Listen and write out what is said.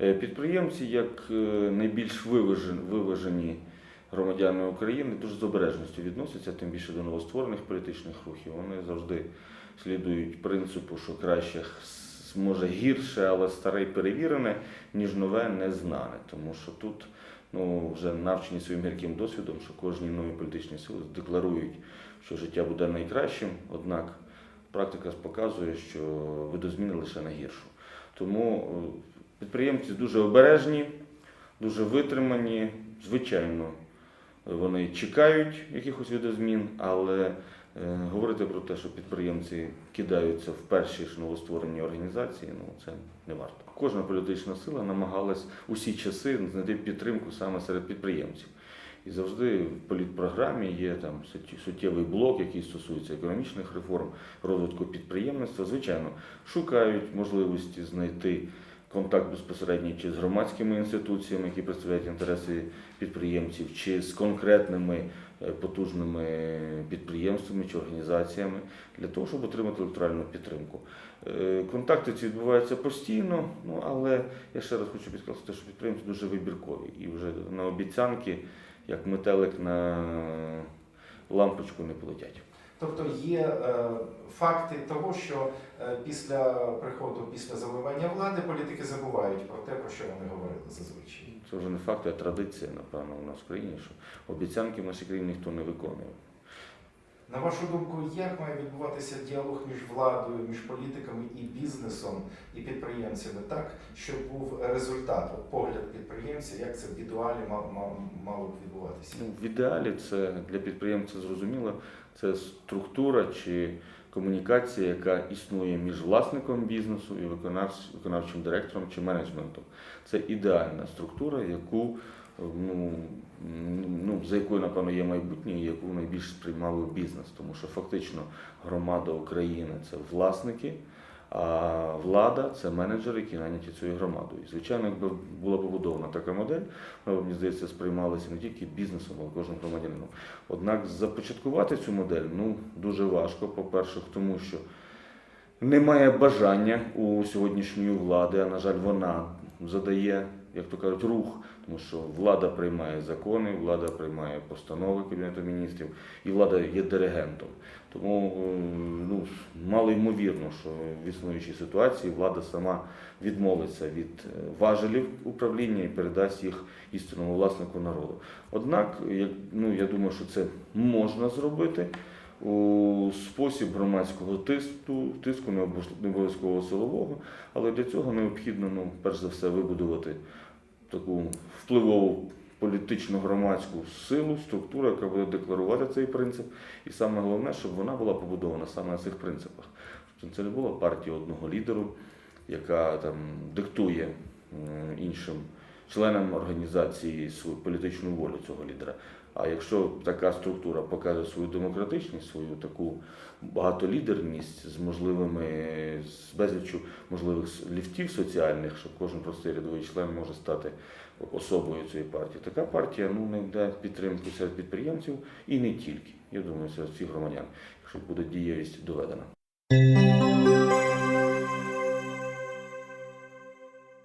підприємці, як е, найбільш виважен- виважені громадяни України, дуже з обережністю відносяться, тим більше до новостворених політичних рухів. Вони завжди слідують принципу, що краще може гірше, але старе перевірене, ніж нове незнане. Тому що тут ну, вже навчені своїм гірким досвідом, що кожні нові політичні сили декларують, що життя буде найкращим, однак практика показує, що видозміни лише на гіршу. Тому е, підприємці дуже обережні, дуже витримані. Звичайно, вони чекають якихось видозмін, але е, говорити про те, що підприємці кидаються в перші ж новостворені організації, ну це не варто. Кожна політична сила намагалась усі часи знайти підтримку саме серед підприємців. І завжди в політпрограмі є там суттєвий блок, який стосується економічних реформ, розвитку підприємництва. Звичайно, шукають можливості знайти контакт безпосередній чи з громадськими інституціями, які представляють інтереси підприємців, чи з конкретними е, потужними підприємствами чи організаціями для того, щоб отримати електоральну підтримку. Е, Контакти ці відбуваються постійно, ну але я ще раз хочу підкреслити, що підприємці дуже вибіркові і вже на обіцянки, як метелик на лампочку не полетять. Тобто є е, факти того, що е, після приходу, після завоювання влади політики забувають про те, про що вони говорили зазвичай. Це вже не факт, а традиція, напевно, у нас в країні, що обіцянки в нашій країні ніхто не виконує. На вашу думку, як має відбуватися діалог між владою, між політиками і бізнесом і підприємцями, так щоб був результат, погляд підприємця, як це в ідеалі мало б відбуватися? Ну, в ідеалі це для підприємця зрозуміло, це структура чи комунікація, яка існує між власником бізнесу і виконавч- виконавчим директором чи менеджментом. Це ідеальна структура, яку ну, ну, за якою, напевно, є майбутнє, яку найбільш сприймав би бізнес, тому що фактично громада України це власники. А влада це менеджери, які наняті цією громадою. І, звичайно, якби була побудована така модель, вона, мені здається, сприймалася не тільки бізнесом, але кожним громадянином. Однак започаткувати цю модель ну, дуже важко. По-перше, тому що немає бажання у сьогоднішньої влади, а на жаль, вона задає, як то кажуть, рух, тому що влада приймає закони, влада приймає постанови Кабінету міністрів, і влада є диригентом. Тому е, ну, мало ймовірно, що в існуючій ситуації влада сама відмовиться від е, важелів управління і передасть їх істинному власнику народу. Однак, як, ну, я думаю, що це можна зробити у спосіб громадського тиску, тиску не обов'яз- обов'язково силового, але для цього необхідно, ну, перш за все, вибудувати таку впливову політичну громадську силу, структуру, яка буде декларувати цей принцип. І саме головне, щоб вона була побудована саме на цих принципах. Щоб це не була партія одного лідеру, яка там диктує іншим членам організації свою політичну волю цього лідера. А якщо така структура покаже свою демократичність, свою таку багатолідерність з можливими з безліччю можливих ліфтів соціальних, що кожен простий рядовий член може стати особою цієї партії. Така партія ну знайде підтримку серед підприємців і не тільки. Я думаю, серед всіх громадян, якщо буде дієвість доведена.